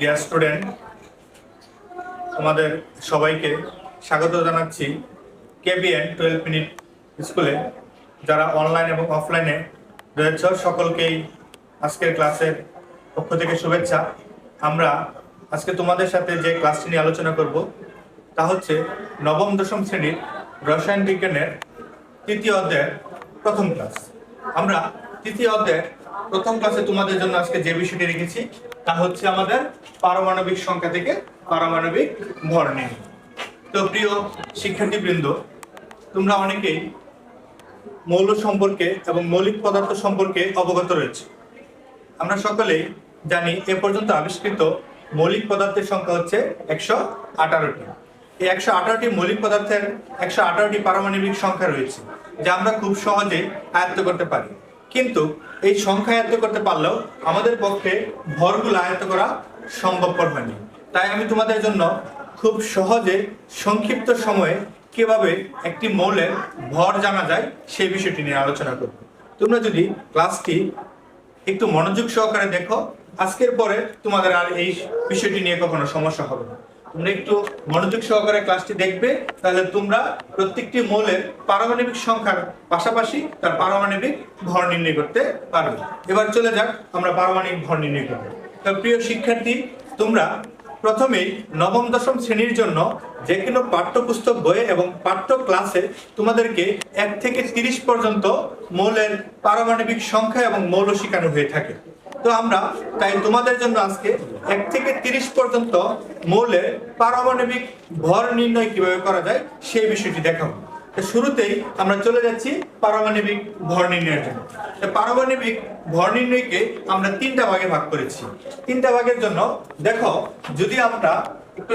Dear student তোমাদের সবাইকে স্বাগত জানাচ্ছি কেবিএন টুয়েলভ মিনিট স্কুলে যারা অনলাইন এবং অফলাইনে রয়েছে, সকলকেই আজকের ক্লাসের পক্ষ থেকে শুভেচ্ছা। আমরা আজকে তোমাদের সাথে যে ক্লাসটি নিয়ে আলোচনা করব, তা হচ্ছে নবম, দশম শ্রেণির রসায়ন বিজ্ঞানের তৃতীয় অধ্যায়ের প্রথম ক্লাস আমরা তৃতীয় অধ্যায়ের প্রথম ক্লাসে তোমাদের জন্য আজকে যে বিষয়টি রেখেছি, তা হচ্ছে আমাদের পারমাণবিক সংখ্যা থেকে পারমাণবিক ভর নিয়ে তো প্রিয় শিক্ষার্থীবৃন্দ, তোমরা অনেকেই মৌল সম্পর্কে এবং মৌলিক পদার্থ সম্পর্কে অবগত রয়েছে। আমরা সকলেই জানি এ পর্যন্ত আবিষ্কৃত মৌলিক পদার্থের সংখ্যা হচ্ছে একশো আঠারোটি। এই একশো আঠারোটি মৌলিক পদার্থের একশো আঠারোটি পারমাণবিক সংখ্যা রয়েছে, যা আমরা খুব সহজে আয়ত্ত করতে পারি। কিন্তু এই সংখ্যা আয়ত্ত করতে পারলেও আমাদের পক্ষে ভরগুলো আয়ত্ত করা সম্ভবপর হয়নি। তাই আমি তোমাদের জন্য খুব সহজে সংক্ষিপ্ত সময়ে কীভাবে একটি মৌলের ভর জানা যায় সেই বিষয়টি নিয়ে আলোচনা করব। তোমরা যদি ক্লাসটি একটু মনোযোগ সহকারে দেখো, আজকের পরে তোমাদের আর এই বিষয়টি নিয়ে কখনো সমস্যা হবে না। তোমরা একটু মনোযোগ সহকারে ক্লাসটি দেখবে, তাহলে তোমরা প্রত্যেকটি মৌলের পারমাণবিক সংখ্যার পাশাপাশি তার পারমাণবিক ভর নির্ণয় করতে পারবে। এবার চলে যাক আমরা পারমাণবিক ভর নির্ণয় করব তো প্রিয় শিক্ষার্থী, তোমরা প্রথমেই নবম, দশম শ্রেণির জন্য যে কোনো পাঠ্যপুস্তক বইয়ে এবং পাঠ্য ক্লাসে তোমাদেরকে এক থেকে তিরিশ পর্যন্ত মৌলের পারমাণবিক সংখ্যা এবং মৌল শেখানো হয়ে থাকে। তো আমরা তাই তোমাদের জন্য আজকে এক থেকে তিরিশ পর্যন্ত মৌলের পারমাণবিক ভর নির্ণয় কীভাবে করা যায় সেই বিষয়টি দেখাবো। শুরুতেই আমরা চলে যাচ্ছি পারমাণবিক ভর নির্ণয়ের জন্য। পারমাণবিক ভর নির্ণয়কে আমরা তিনটা ভাগে ভাগ করেছি। তিনটা ভাগের জন্য দেখো, যদি আমরা একটু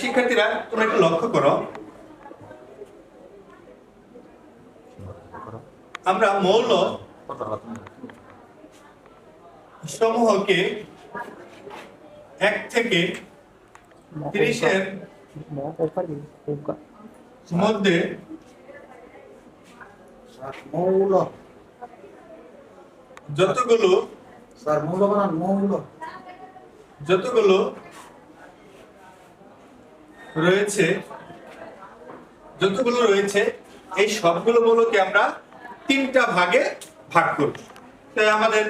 শিক্ষার্থীরা তোমরা একটু লক্ষ্য করো। আমরা মৌল সমূহকে এক থেকে তিরিশের মধ্যে যতগুলো যতগুলো রয়েছে যতগুলো রয়েছে, এই সবগুলো মৌলকে আমরা তিনটা ভাগে ভাগ করব তাই আমাদের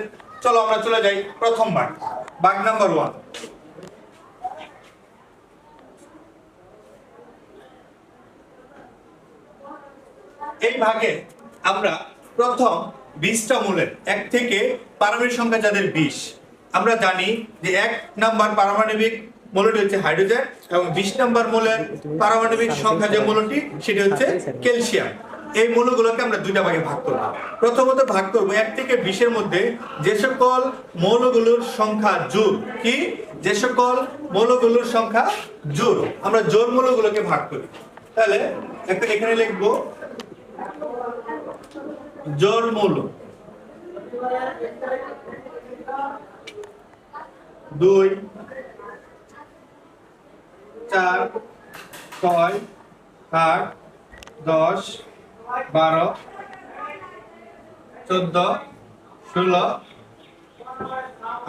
চলো আমরা চলে যাই প্রথম ভাগ ভাগ নাম্বার ওয়ান এই ভাগে আমরা প্রথম বিশটা মূলের এক থেকে পারমাণবিক সংখ্যা যাদের বিশ, আমরা জানি যে এক নাম্বার পারমাণবিক মূলটি হচ্ছে হাইড্রোজেন এবং বিশ নাম্বার মূলের পারমাণবিক সংখ্যা যে মৌলটি, সেটি হচ্ছে ক্যালসিয়াম। এই মৌলগুলোকে আমরা দুইটা ভাগে ভাগ করব। প্রথমত ভাগ করব এক থেকে বিশের মধ্যে যে সকল মৌলগুলোর সংখ্যা জোর কি? যে সকল মৌলগুলোর সংখ্যা জোর আমরা জোর মৌলগুলোকে ভাগ করি। তাহলে একটা এখানে লিখব, জোর মূল। দুই, চার, ছয় আট দশ বারো চোদ্দ ষোলো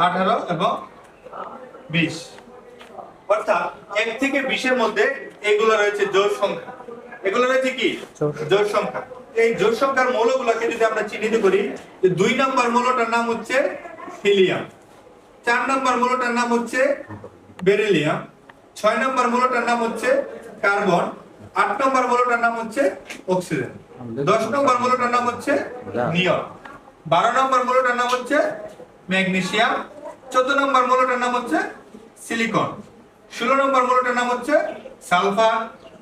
আঠারো এবং বিশ। অর্থাৎ এক থেকে বিশের মধ্যে এগুলো রয়েছে জোর সংখ্যা। এগুলো রয়েছে কি? জোর সংখ্যা। এই জোর সংখ্যার মৌলগুলোকে যদি আমরা চিহ্নিত করি দুই নম্বর মৌলটার নাম হচ্ছে হিলিয়াম চার নম্বর মৌলটার নাম হচ্ছে বেরিলিয়াম ছয় নম্বর মৌলটার নাম হচ্ছে কার্বন আট নম্বর মৌলটার নাম হচ্ছে অক্সিজেন। দশ নম্বর মৌলটার নাম হচ্ছে নিয়ন। বারো নম্বর মৌলটার নাম হচ্ছে ম্যাগনেসিয়াম। চোদ্দ নম্বর মৌলটার নাম হচ্ছে সিলিকন। ষোলো নম্বর মৌলটার নাম হচ্ছে সালফার।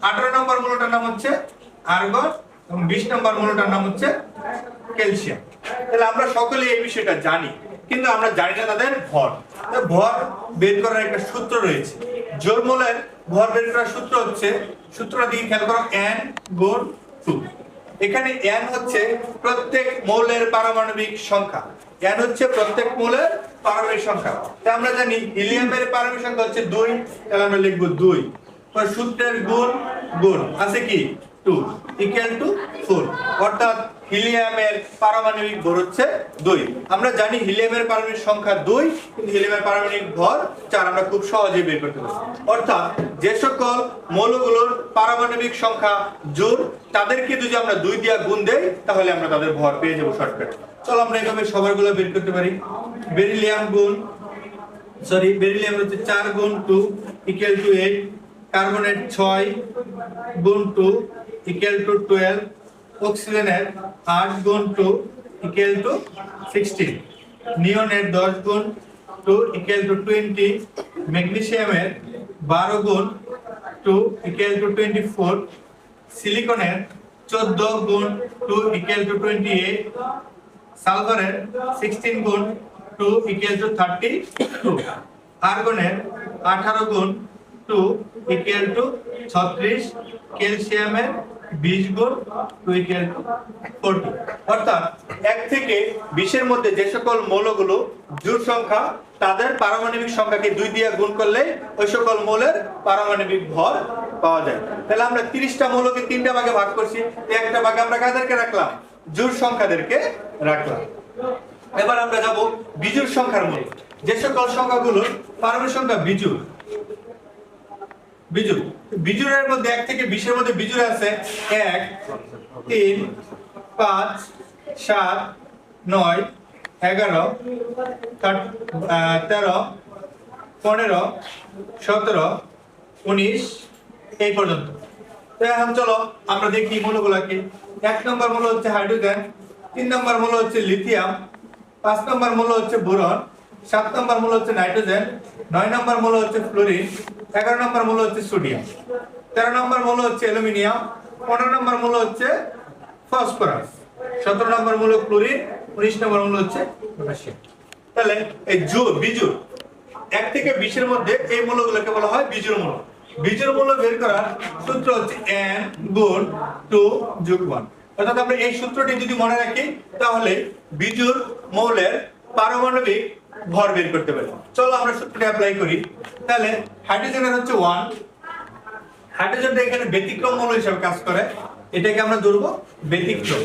আঠারো নম্বর মৌলটার নাম হচ্ছে আর্গন। এবং বিশ নম্বর মৌলটার নাম হচ্ছে ক্যালসিয়াম। তাহলে আমরা সকলেই এই বিষয়টা জানি কিন্তু আমরা জানি না তাদের ভর। তো ভর বের করার একটা সূত্র রয়েছে। জোর মৌলের ভর বের সূত্র হচ্ছে, সূত্রটা দিকে খেয়াল করো এন গুণ টু এখানে এন হচ্ছে প্রত্যেক মৌলের পারমাণবিক সংখ্যা। এন হচ্ছে প্রত্যেক মৌলের পারমাণবিক সংখ্যা। তাই আমরা জানি হিলিয়ামের পারমাণবিক সংখ্যা হচ্ছে দুই, তাহলে আমরা লিখব দুই। সূত্রের গুণ গুণ আছে কি? টু ইকুয়াল টু ফোর অর্থাৎ হিলিয়ামের পারমাণবিক ভর হচ্ছে দুই। আমরা জানি হিলিয়ামের পারমাণবিক সংখ্যা দুই, কিন্তু হিলিয়ামের পারমাণবিক ভর চার। আমরা খুব সহজেই বের করতে পারি অর্থাৎ যে সকল মৌলগুলোর পারমাণবিক সংখ্যা জোর তাদেরকে যদি আমরা দুই দিয়া গুণ দেই, তাহলে আমরা তাদের ভর পেয়ে যাব শর্টকাট চলো আমরা এইভাবে সবারগুলো বের করতে পারি। বেরিলিয়াম গুণ সরি বেরিলিয়াম হচ্ছে চার গুণ টু ইকুয়াল টু এইট কার্বনের ছয় গুণ টু ইকুয়াল টু টুয়েলভ অক্সিজেনের আট গুণ টু ইকুয়াল টু সিক্সটিন নিয়নের দশ গুণ টু ইকুয়াল টু টোয়েন্টি ম্যাগনেসিয়ামের বারো গুণ two equal to twenty four সিলিকনের চোদ্দ গুণ two equal to twenty eight সালফারের sixteen গুণ two equal to thirty two আর্গনের আঠারো গুণ টু ইকুয়াল টু ছত্রিশ। ক্যালসিয়ামের বিশ গুণ টু ইকুয়াল টু অর্থাৎ এক থেকে বিশের মধ্যে যে সকল মৌলগুলো জোড় সংখ্যা, তাদের পারমাণবিক সংখ্যাকে দুই দিয়ে গুণ করলে ওই সকল মৌলের পারমাণবিক ভর পাওয়া যায়। তাহলে আমরা তিরিশটা মৌলকে তিনটা ভাগে ভাগ করছি একটা ভাগে আমরা কাদেরকে রাখলাম? জোড় সংখ্যাদেরকে রাখলাম। এবার আমরা যাব বিজুর সংখ্যার মূল। যে সকল সংখ্যাগুলো পারমাণবিক সংখ্যা বিজুর বিজুর। বিজুরের মধ্যে এক থেকে বিশের মধ্যে বিজুর আছে এক, তিন, পাঁচ, সাত, নয়, এগারো, তার- পনেরো, সতেরো, উনিশ, এই পর্যন্ত। তো এখন চলো আমরা দেখি মূলগুলা কি। এক নম্বর মূল হচ্ছে হাইড্রোজেন, তিন নম্বর মূল হচ্ছে লিথিয়াম, পাঁচ নম্বর মূল হচ্ছে বোরন সাত নম্বর মূল হচ্ছে নাইট্রোজেন, নয় নম্বর মূল হচ্ছে ফ্লোরিন, এগারো নম্বর মূল হচ্ছে সোডিয়াম, তেরো নম্বর মূল হচ্ছে অ্যালুমিনিয়াম, পনেরো নম্বর মূল হচ্ছে ফসফরাস, সতেরো নম্বর মূল ক্লোরিন উনিশ নম্বর মূল হচ্ছে তাহলে এই জোর বিজুর এক থেকে বিশের মধ্যে এই মূলগুলোকে বলা হয় বিজুর মূল। বিজুর মূল বের করার সূত্র হচ্ছে n গুণ টু যোগ ওয়ান অর্থাৎ আমরা এই সূত্রটি যদি মনে রাখি, তাহলে বিজুর মৌলের পারমাণবিক ভর বের করতে পারি। চলো আমরা সূত্রটি অ্যাপ্লাই করি। তাহলে হাইড্রোজেনের হচ্ছে ওয়ান হাইড্রোজেনটা এখানে ব্যতিক্রম মৌল হিসেবে কাজ করে। এটাকে আমরা ধরবো ব্যতিক্রম।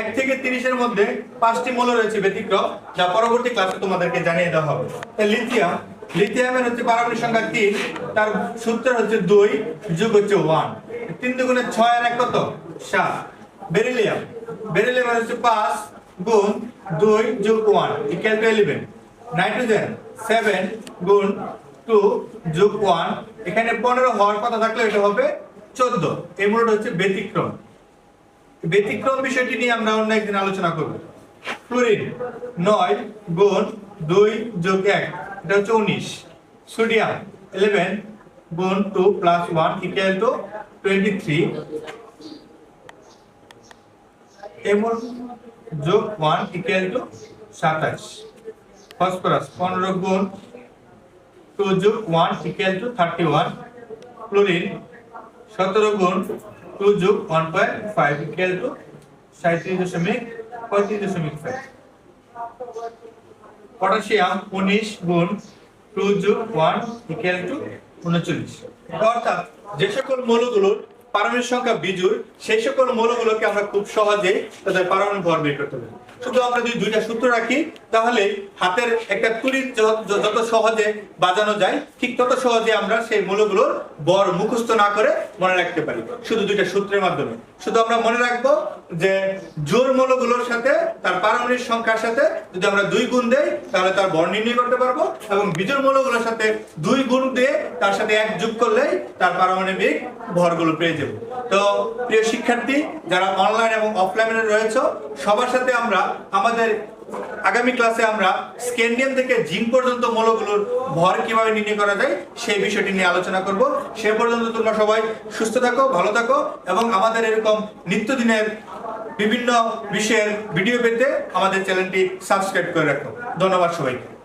এক থেকে তিরিশের মধ্যে পাঁচটি মৌল রয়েছে ব্যতিক্রম, যা পরবর্তী ক্লাসে তোমাদেরকে জানিয়ে দেওয়া হবে। লিথিয়াম লিথিয়ামের হচ্ছে পারমাণবিক সংখ্যা তিন, তার সূত্র হচ্ছে দুই, যুগ হচ্ছে ওয়ান তিন দুগুণে ছয় আর এক কত? সাত। বেরিলিয়াম বেরিলিয়ামের হচ্ছে পাঁচ গুণ দুই যোগ one equal to eleven nitrogen seven গুণ টু যোগ ওয়ান এখানে পনেরো হওয়ার কথা থাকলে এটা হবে চোদ্দ। এই মূলটা হচ্ছে ব্যতিক্রম। ব্যতিক্রম বিষয়টি নিয়ে আমরা অন্য একদিন আলোচনা করব। ফ্লোরিন নয় গুণ দুই যোগ এক, এটা হচ্ছে উনিশ। সোডিয়াম ইলেভেন গুণ two plus one equal to twenty three এবং যোগ ওয়ান ইকুয়াল টু সাতাশ। ফসফরাস পনেরো গুণ টু যোগ one equal to thirty one chlorine সতেরো গুণ টু যোগ one point five equal to সাঁত্রিশ দশমিক পঁয়ত্রিশ দশমিক ফাইভ পটাশিয়াম উনিশ গুণ টু যোগ ওয়ান ইকুয়াল টু উনচল্লিশ। অর্থাৎ যে সকল মৌলগুলোর পারমাণবিক সংখ্যা বিজুর সেই সকল মৌলগুলোকে আমরা খুব সহজে তাদের পারমাণবিক ভর বের করতে পারি। শুধু আমরা যদি দুইটা সূত্র রাখি, তাহলে হাতের একটা য- যত সহজে বাজানো যায়, ঠিক তত সহজে আমরা সেই মৌলগুলোর বর মুখস্থ না করে মনে রাখতে পারি, শুধু দুইটা সূত্রের মাধ্যমে। শুধু আমরা মনে রাখব যে জোর মৌলগুলোর সাথে, তার পারমাণবিক সংখ্যার সাথে যদি আমরা দুই গুণ দেই, তাহলে তার বর নির্ণয় করতে পারব এবং বিজোড় মৌলগুলোর সাথে দুই গুণ দিয়ে তার সাথে এক যোগ করলেই তার পারমাণবিক ভরগুলো পেয়ে যাব। তো প্রিয় শিক্ষার্থী, যারা অনলাইন এবং অফলাইনে রয়েছে, সবার সাথে আমরা, আমাদের আগামী ক্লাসে আমরা স্ক্যান্ডিয়াম থেকে জিঙ্ক পর্যন্ত মৌলগুলোর ভর কীভাবে নির্ণয় করা যায়, সেই বিষয়টি নিয়ে আলোচনা করব। সে পর্যন্ত তোমরা সবাই সুস্থ থাকো, ভালো থাকো এবং আমাদের এরকম নিত্যদিনের বিভিন্ন বিষয়ের ভিডিও পেতে আমাদের চ্যানেলটি সাবস্ক্রাইব করে রাখো। ধন্যবাদ সবাইকে।